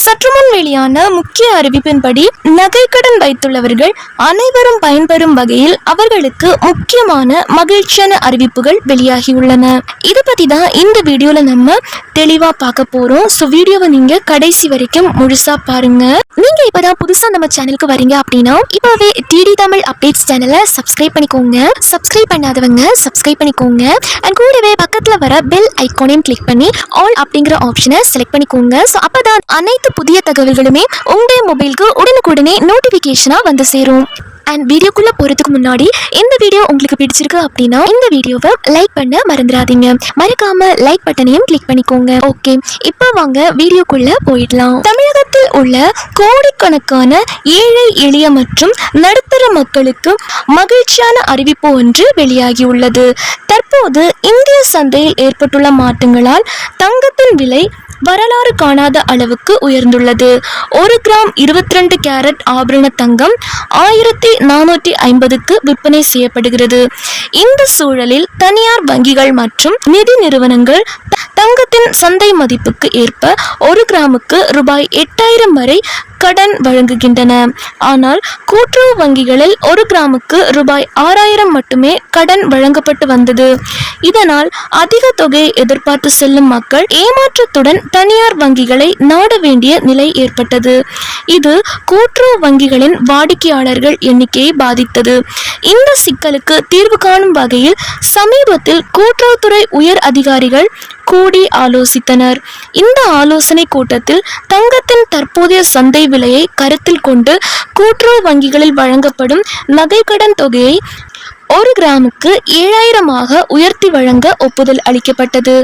சற்றுமுன் வெளியான முக்கிய அறிவிப்பின்படி நகைக்கடன் வைத்துள்ளவர்கள் அனைவரும் பயன்பெறும் வகையில் அவர்களுக்கு முக்கியமான மகிழ்ச்சியான அறிவிப்புகள் வெளியாகியுள்ளன. இதை பத்தி தான் இந்த வீடியோல நம்ம தெளிவா பார்க்க போறோம். ஸோ வீடியோவை நீங்க கடைசி வரைக்கும் முழுசா பாருங்க. நீங்க இப்பதான் புதுசா நம்ம சேனலுக்கு வரீங்க அப்படின்னா இப்பவே டிடி தமிழ் அப்டேட்ஸ் சேனலை சப்ஸ்கிரைப் பண்ணிக்கோங்க. சப்ஸ்கிரைப் பண்ணாதவங்க சப்ஸ்கிரைப் பண்ணிக்கோங்க. அண்ட் கூடவே பக்கத்துல வர பெல் ஐகானையும் கிளிக் பண்ணி ஆல் அப்படிங்கிற ஆப்ஷனை செலக்ட் பண்ணிக்கோங்க. ஸோ அப்பதான் அனைத்து புதிய தகவல்களுமே உங்களுடைய மொபைலுக்கு உடனுக்குடனே நோட்டிஃபிகேஷனாக வந்து சேரும். அண்ட் வீடியோக்குள்ள போறதுக்கு முன்னாடி இந்த வீடியோ உங்களுக்கு பிடிச்சிருக்கு அப்படின்னா இந்த வீடியோவை லைக் பண்ண மறந்துடாதீங்க. மறக்காம லைக் பட்டனையும் கிளிக் பண்ணிக்கோங்க. ஓகே இப்போ வாங்க வீடியோக்குள்ள போயிடலாம். தமிழகத்தில் உள்ள கோடிக்கணக்கான ஏழை எளிய மற்றும் நடுத்தர மக்களுக்கு மகிழ்ச்சியான அறிவிப்பு ஒன்று வெளியாகியுள்ளது. தற்போது இந்திய சந்தையில் ஏற்பட்டுள்ள மாற்றங்களால் தங்கத்தின் விலை வரலாறு காணாத அளவுக்கு உயர்ந்துள்ளது. ஒரு கிராம் 22 கேரட் ஆபரண தங்கம் ஆயிரத்தி நானூற்றி ஐம்பதுக்கு விற்பனை செய்யப்படுகிறது. இந்த சூழலில் தனியார் வங்கிகள் மற்றும் நிதி நிறுவனங்கள் தங்கத்தின் சந்தை மதிப்புக்கு ஏற்ப ஒரு கிராமுக்கு ரூபாய் எட்டாயிரம் வரை கடன் வழங்குகின்றன. ஆனால் கூட்டுறவு வங்கிகளில் ஒரு கிராமுக்கு ரூபாய் ஆறாயிரம் மட்டுமே கடன் வழங்கப்பட்டு வந்தது. இதனால் அதிக தொகையை எதிர்பார்த்து செல்லும் மக்கள் ஏமாற்றத்துடன் தனியார் வங்கிகளை நாட வேண்டிய நிலை ஏற்பட்டது. இது கூட்டுறவு வங்கிகளின் வாடிக்கையாளர்கள் எண்ணிக்கையை பாதித்தது. இந்த சிக்கலுக்கு தீர்வு காணும் வகையில் சமீபத்தில் கூட்டுறவுத்துறை உயர் அதிகாரிகள் கூடி ஆலோசித்தனர். இந்த ஆலோசனை கூட்டத்தில் தங்கத்தின் தற்போதைய சந்தை விலையை கருத்தில் கொண்டு கூட்டுறவு வங்கிகளில் வழங்கப்படும் நகைக்கடன் தொகையை ஒரு கிராமுக்கு ஏழாயிரமாக உயர்த்தி வழங்க ஒப்புதல் அளிக்கப்பட்டது.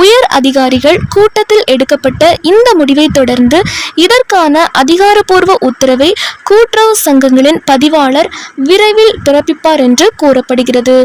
உயர் அதிகாரிகள் கூட்டத்தில் எடுக்கப்பட்ட இந்த முடிவை தொடர்ந்து இதற்கான அதிகாரப்பூர்வ உத்தரவை கூட்டுறவு சங்கங்களின் பதிவாளர் விரைவில் பிறப்பிப்பார் என்று கூறப்படுகிறது.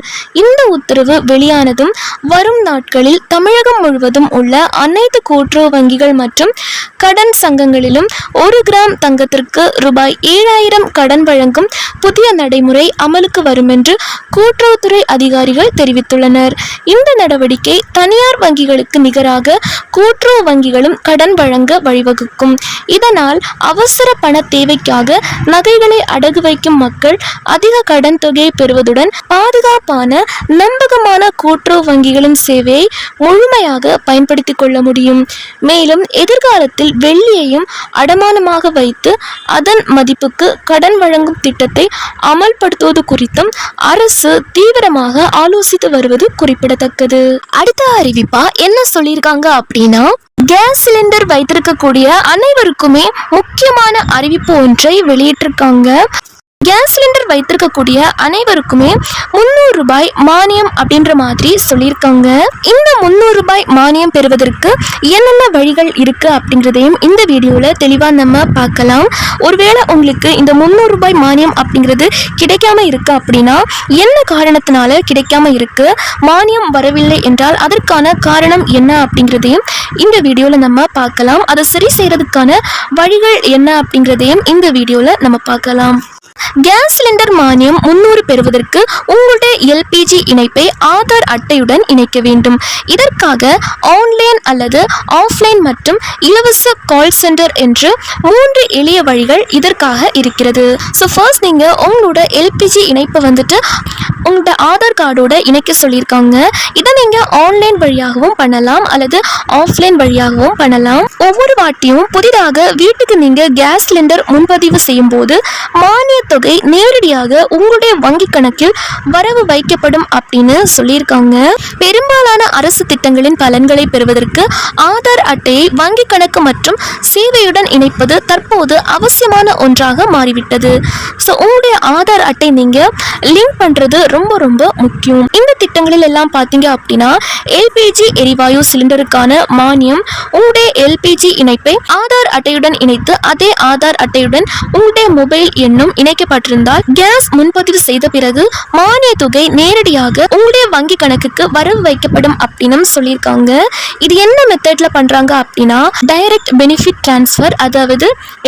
இந்த உத்தரவு வெளியானதும் வரும் நாட்களில் தமிழகம் முழுவதும் உள்ள அனைத்து கூட்டுறவு வங்கிகள் மற்றும் கடன் சங்கங்களிலும் ஒரு கிராம் தங்கத்திற்கு ரூபாய் ஏழாயிரம் கடன் வழங்கும் புதிய நடைமுறை அமலுக்கு வரும் என்று கூட்டுறவுத்துறை அதிகாரிகள் தெரிவித்துள்ளனர். இந்த நடவடிக்கை தனியார் வங்கிகளுக்கு நிகராக கூட்டுறவு வங்கிகளும் கடன் வழங்க வழிவகுக்கும். இதனால் அவசர பண தேவைக்காக நகைகளை அடகு வைக்கும் மக்கள் அதிக கடன் தொகையை பெறுவதுடன் பாதுகாப்பான நம்பகமான கூட்டுறவு வங்கிகளின் சேவையை முழுமையாக பயன்படுத்திக் கொள்ள முடியும். மேலும் எதிர்காலத்தில் வெள்ளியையும் அடமானமாக வைத்து அதன் மதிப்புக்கு கடன் வழங்கும் திட்டத்தை அமல்படுத்துவது குறித்தும் அரசு தீவிரமாக ஆலோசித்து வருவது குறிப்பிடத்தக்கது. அடுத்த அறிவிப்பா என்ன சொல்லியிருக்காங்க அப்படின்னா கேஸ் சிலிண்டர் வைத்திருக்கக்கூடிய அனைவருக்குமே முக்கியமான அறிவிப்பு ஒன்றை வெளியிட்டிருக்காங்க. கேஸ் சிலிண்டர் வைத்திருக்கக்கூடிய அனைவருக்குமே முந்நூறு ரூபாய் மானியம் அப்படின்ற மாதிரி சொல்லியிருக்காங்க. இந்த முந்நூறு ரூபாய் மானியம் பெறுவதற்கு என்னென்ன வழிகள் இருக்கு அப்படிங்கிறதையும் இந்த வீடியோவில் தெளிவாக நம்ம பார்க்கலாம். ஒருவேளை உங்களுக்கு இந்த முந்நூறு ரூபாய் மானியம் அப்படிங்கிறது கிடைக்காம இருக்கு அப்படின்னா என்ன காரணத்தினால கிடைக்காம இருக்கு? மானியம் வரவில்லை என்றால் அதற்கான காரணம் என்ன அப்படிங்கிறதையும் இந்த வீடியோவில் நம்ம பார்க்கலாம். அதை சரி செய்கிறதுக்கான வழிகள் என்ன அப்படிங்கிறதையும் இந்த வீடியோவில் நம்ம பார்க்கலாம். கேஸ் சிலிண்டர் மானியம் முன்னூறு பெறுவதற்கு உங்களுடைய எல்பிஜி இணைப்பை ஆதார் அட்டையுடன் இணைக்க வேண்டும். இதற்காக ஆன்லைன் அல்லது ஆஃப்லைன் மற்றும் இலவச கால் சென்டர் என்று மூன்று எளிய வழிகள் இதற்காக இருக்கிறது. ஸோ ஃபர்ஸ்ட் நீங்கள் உங்களோட எல்பிஜி இணைப்பை வந்துட்டு உங்களோட ஆதார் கார்டோட இணைக்க சொல்லியிருக்காங்க. இதை நீங்கள் ஆன்லைன் வழியாகவும் பண்ணலாம் அல்லது ஆஃப்லைன் வழியாகவும் பண்ணலாம். ஒவ்வொரு வாட்டியும் புதிதாக வீட்டுக்கு நீங்கள் கேஸ் சிலிண்டர் முன்பதிவு செய்யும் போது மானிய தொகை நேரடியாக உங்களுடைய வங்கி கணக்கில் வரவு வைக்கப்படும் அப்படின்னு சொல்லியிருக்காங்க. பெரும்பாலான அரசு திட்டங்களின் பலன்களை பெறுவதற்கு ஆதார் அட்டையை வங்கி கணக்கு மற்றும் சேவையுடன் இணைப்பது தற்போது அவசியமான ஒன்றாக மாறிவிட்டது. ஸோ உங்களுடைய ஆதார் அட்டை நீங்கள் லிங்க் பண்ணுறது ரொம்ப ரொம்ப முக்கியம். இந்த திட்டங்களில் எல்லாம் பார்த்தீங்க அப்படின்னா எல்பிஜி எரிவாயு சிலிண்டருக்கான மானியம் உங்களுடைய எல்பிஜி இணைப்பை ஆதார் அட்டையுடன் இணைத்து அதே ஆதார் அட்டையுடன் உங்களுடைய மொபைல் எண்ணும் இணைக்க இணைக்கப்பட்டிருந்தால் கேஸ் முன்பதிவு செய்த பிறகு மானிய தொகை நேரடியாக உங்களுடைய வங்கி கணக்குக்கு வரவு வைக்கப்படும் அப்படின்னு சொல்லியிருக்காங்க. இது என்ன மெத்தட்ல பண்றாங்க அப்படின்னா டைரக்ட் பெனிஃபிட் டிரான்ஸ்ஃபர் அதாவது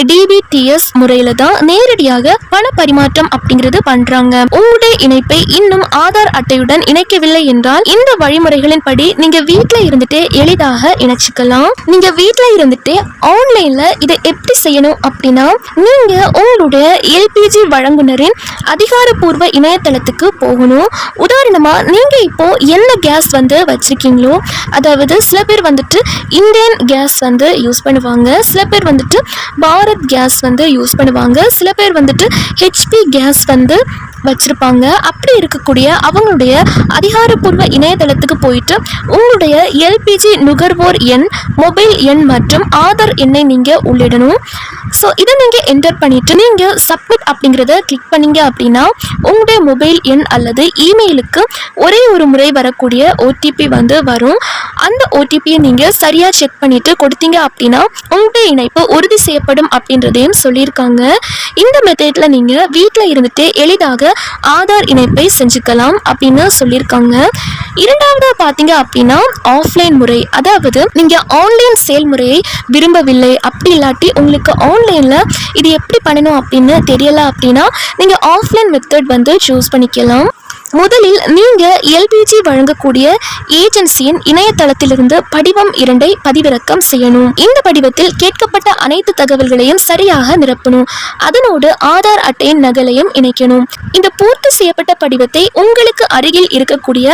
டிபிடிஎஸ் முறையில தான் நேரடியாக பண பரிமாற்றம் அப்படிங்கிறது பண்றாங்க. உங்களுடைய இணைப்பை இன்னும் ஆதார் அட்டையுடன் இணைக்கவில்லை என்றால் இந்த வழிமுறைகளின் படி நீங்க வீட்ல இருந்துட்டே எளிதாக இணைச்சுக்கலாம். நீங்க வீட்ல இருந்துட்டே ஆன்லைன்ல இதை எப்படி செய்யணும் அப்படின்னா நீங்க உங்களுடைய எல்பிஜி வழங்குனரின் அதிகாரப்பூர்வ இணையதளத்துக்கு போகணும். உதாரணமாக நீங்கள் இப்போது என்ன கேஸ் வந்து வச்சிருக்கீங்களோ அதாவது சில பேர் வந்துட்டு இந்தியன் கேஸ் வந்து யூஸ் பண்ணுவாங்க சில பேர் வந்துட்டு பாரத் கேஸ் வந்து யூஸ் பண்ணுவாங்க சில பேர் வந்துட்டு ஹெச்பி கேஸ் வந்து வச்சுருப்பாங்க. அப்படி இருக்கக்கூடிய அவங்களுடைய அதிகாரப்பூர்வ இணையதளத்துக்கு போயிட்டு உங்களுடைய எல்பிஜி நுகர்வோர் எண் மொபைல் எண் மற்றும் ஆதார் எண்ணை நீங்கள் உள்ளிடணும். ஸோ இதை நீங்கள் என்டர் பண்ணிவிட்டு நீங்கள் சப்மிட் அப்படிங்கிறத கிளிக் பண்ணீங்க அப்படின்னா உங்களுடைய மொபைல் எண் அல்லது இமெயிலுக்கு ஒரே ஒரு முறை வரக்கூடிய ஓடிபி வந்து வரும். அந்த ஓடிபியை நீங்கள் சரியாக செக் பண்ணிவிட்டு கொடுத்தீங்க அப்படின்னா உங்களுடைய இணைப்பு உறுதி செய்யப்படும் அப்படின்றதையும் சொல்லியிருக்காங்க. இந்த மெத்தடில் நீங்கள் வீட்டில் இருந்துட்டு எளிதாக ஆதார் இணைப்பை செஞ்சுக்கலாம் அப்படின்னு சொல்லியிருக்காங்க. இரண்டாவது பார்த்தீங்க அப்படின்னா ஆஃப்லைன் முறை. அதாவது நீங்கள் ஆன்லைன் செயல்முறையை விரும்பவில்லை. அப்படி இல்லாட்டி உங்களுக்கு ஆன்லைனில் இது எப்படி பண்ணணும் அப்படின்னு தெரியல அப்படின்னா நீங்கள் ஆஃப்லைன் மெத்தட் வந்து சூஸ் பண்ணிக்கலாம். முதலில் நீங்க எல்பிஜி வழங்கக்கூடிய ஏஜென்சியின் இணையதளத்திலிருந்து படிவம் இரண்டை பதிவிறக்கம் செய்யணும். இந்த படிவத்தில் கேட்கப்பட்ட அனைத்து தகவல்களையும் சரியாக நிரப்பணும். அதனோடு ஆதார் அட்டையின் நகலையும் இணைக்கணும். இந்த பூர்த்தி செய்யப்பட்ட படிவத்தை உங்களுக்கு அருகில் இருக்கக்கூடிய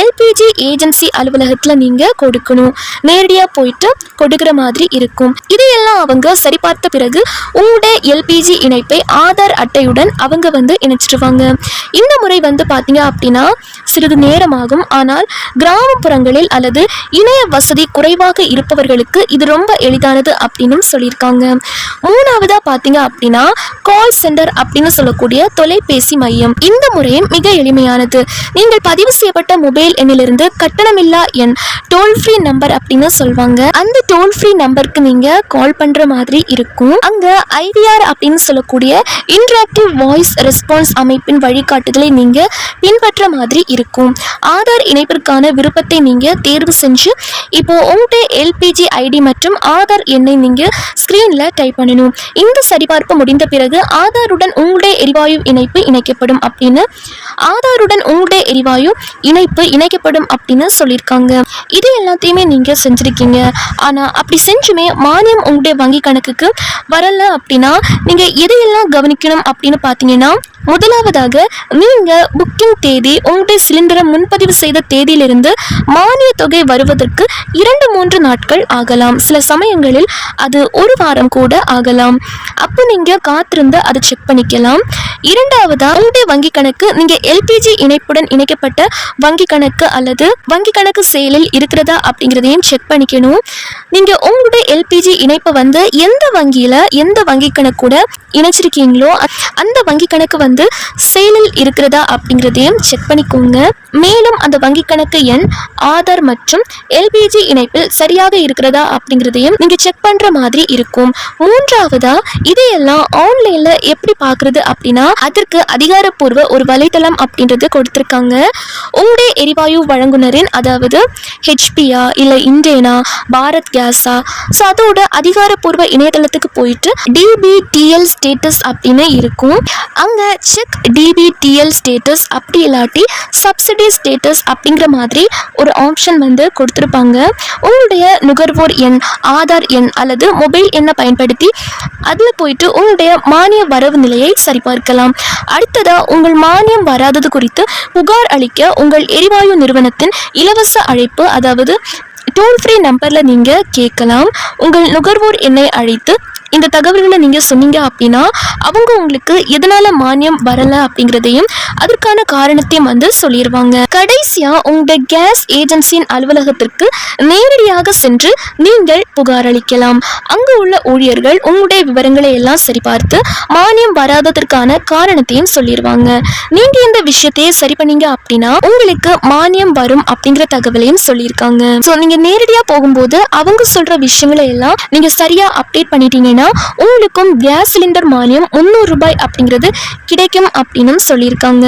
எல்பிஜி ஏஜென்சி அலுவலகத்தில் நீங்க கொடுக்கணும். நேரடியா போயிட்டு கொடுக்கிற மாதிரி இருக்கும். இதையெல்லாம் அவங்க சரிபார்த்த பிறகு உங்களுடைய எல்பிஜி இணைப்பை ஆதார் அட்டையுடன் அவங்க வந்து இணைச்சிடுவாங்க இந்த முறை வந்து பார்த்தீங்கன்னா பார்த்தீங்க அப்படின்னா சிறிது நேரமாகும். ஆனால் கிராமப்புறங்களில் அல்லது இணைய வசதி குறைவாக இருப்பவர்களுக்கு இது ரொம்ப எளிதானது அப்படின்னு சொல்லியிருக்காங்க. மூணாவதா பார்த்தீங்க அப்படின்னா கால் சென்டர் அப்படின்னு சொல்லக்கூடிய தொலைபேசி மையம். இந்த முறையும் மிக எளிமையானது. நீங்கள் பதிவு செய்யப்பட்ட மொபைல் எண்ணிலிருந்து கட்டணமில்லா எண் டோல் ஃப்ரீ நம்பர் அப்படின்னு சொல்லுவாங்க அந்த டோல் ஃப்ரீ நம்பருக்கு நீங்க கால் பண்ற மாதிரி இருக்கும். அங்க ஐவிஆர் அப்படின்னு சொல்லக்கூடிய இன்டராக்டிவ் வாய்ஸ் ரெஸ்பான்ஸ் அமைப்பின் வழிகாட்டுதலை நீங்க பின்பற்ற மாதிரி இருக்கும். ஆதார் இணைப்பிற்கான விருப்பத்தை நீங்கள் தேர்வு செஞ்சு இப்போ உங்கள்கிட்ட எல்பிஜி ஐடி மற்றும் ஆதார் எண்ணை நீங்கள் ஸ்க்ரீனில் டைப் பண்ணணும். இந்த சரிபார்ப்பு முடிந்த பிறகு ஆதாருடன் உங்களுடைய எரிவாயு இணைப்பு இணைக்கப்படும் அப்படின்னு ஆதாருடன் உங்களுடைய எரிவாயு இணைப்பு இணைக்கப்படும் அப்படின்னு சொல்லியிருக்காங்க. இது எல்லாத்தையுமே நீங்கள் செஞ்சுருக்கீங்க. ஆனால் அப்படி செஞ்சுமே மானியம் உங்களுடைய வங்கி கணக்குக்கு வரலை அப்படின்னா நீங்கள் எதையெல்லாம் கவனிக்கணும் அப்படின்னு பார்த்தீங்கன்னா முதலாவதாக நீங்கள் புக்கிங் தேதி உங்களுடைய சிலிண்டரை முன்பதிவு செய்த தேதியிலிருந்து மானிய தொகை வருவதற்கு இரண்டு மூன்று நாட்கள் ஆகலாம். சில சமயங்களில் அது ஒரு வாரம் கூட ஆகலாம். அப்போ நீங்க காத்திருந்து அதை செக் பண்ணிக்கலாம். இரண்டாவதா உங்களுடைய வங்கி கணக்கு நீங்க எல்பிஜி இணைப்புடன் இணைக்கப்பட்ட வங்கி கணக்கு அல்லது வங்கி கணக்கு செயலில் இருக்கிறதா அப்படிங்கிறதையும் செக் பண்ணிக்கணும். நீங்க உங்களுடைய எல்பிஜி இணைப்பை வந்து எந்த வங்கியில எந்த வங்கி கணக்கூட இணைச்சிருக்கீங்களோ அ- அந்த வங்கி கணக்கு வந்து செயலில் இருக்கிறதா அப்படிங்கிறதையும் செக் பண்ணிக்கோங்க. மேலும் அந்த வங்கி கணக்கு எண் ஆதார் மற்றும் எல்பிஜி இணைப்பில் சரியாக இருக்கிறதா அப்படிங்கிறதையும் நீங்க செக் பண்ற மாதிரி இருக்கும். மூன்றாவதா இதையெல்லாம் ஆன்லைன்ல எப்படி பார்க்குறது அப்படின்னா அதற்கு அதிகாரப்பூர்வ ஒரு வலைத்தளம் அப்படின்றது கொடுத்துருக்காங்க. உங்களுடைய எரிவாயு வழங்குனரின் அதாவது ஹெச்பியா இல்லை இண்டேனா பாரத் கேஸா? ஸோ அதோட அதிகாரப்பூர்வ இணையதளத்துக்கு போயிட்டு டிபிடிஎல் ஸ்டேட்டஸ் அப்படின்னு இருக்கும். அங்கே செக் டிபிடிஎல் ஸ்டேட்டஸ் அப்படி இல்லாட்டி சப்சிடி ஸ்டேட்டஸ் அப்படிங்கிற மாதிரி ஒரு ஆப்ஷன் வந்து கொடுத்துருப்பாங்க. உங்களுடைய நுகர்வோர் எண் ஆதார் எண் அல்லது மொபைல் எண்ணை பயன்படுத்தி அதில் போயிட்டு உங்களுடைய மானிய வரவு நிலையை சரிபார்க்கலாம். அடுத்ததா உங்கள் மானியம் வராதது குறித்து புகார் அளிக்க உங்கள் எரிவாயு நிறுவனத்தின் இலவச அழைப்பு அதாவது டோல் ஃப்ரீ நம்பரில் நீங்கள் கேட்கலாம். உங்கள் நுகர்வோர் எண்ணை அழைத்து இந்த தகவல்களை நீங்கள் சொன்னீங்க அப்படின்னா அவங்க உங்களுக்கு எதனால மானியம் வரல அப்படிங்கிறதையும் அதற்கான காரணத்தையும் வந்து சொல்லிடுவாங்க கடைசியாக உங்களுடைய கேஸ் ஏஜென்சியின் அலுவலகத்திற்கு நேரடியாக சென்று நீங்கள் புகார் அளிக்கலாம். அங்கு உள்ள ஊழியர்கள் உங்களுடைய விவரங்களை எல்லாம் சரிபார்த்து மானியம் வராததற்கான காரணத்தையும் சொல்லிடுவாங்க நீங்க இந்த விஷயத்தையே சரி பண்ணீங்க அப்படின்னா உங்களுக்கு மானியம் வரும் அப்படிங்கிற தகவலையும் சொல்லியிருக்காங்க. ஸோ நீங்க நேரடியா போகும்போது அவங்க சொல்ற விஷயங்களை எல்லாம் நீங்க சரியா அப்டேட் பண்ணிட்டீங்கன்னா அப்படின்னா உங்களுக்கும் கேஸ் சிலிண்டர் மானியம் முந்நூறு ரூபாய் அப்படிங்கிறது கிடைக்கும் அப்படின்னு சொல்லியிருக்காங்க.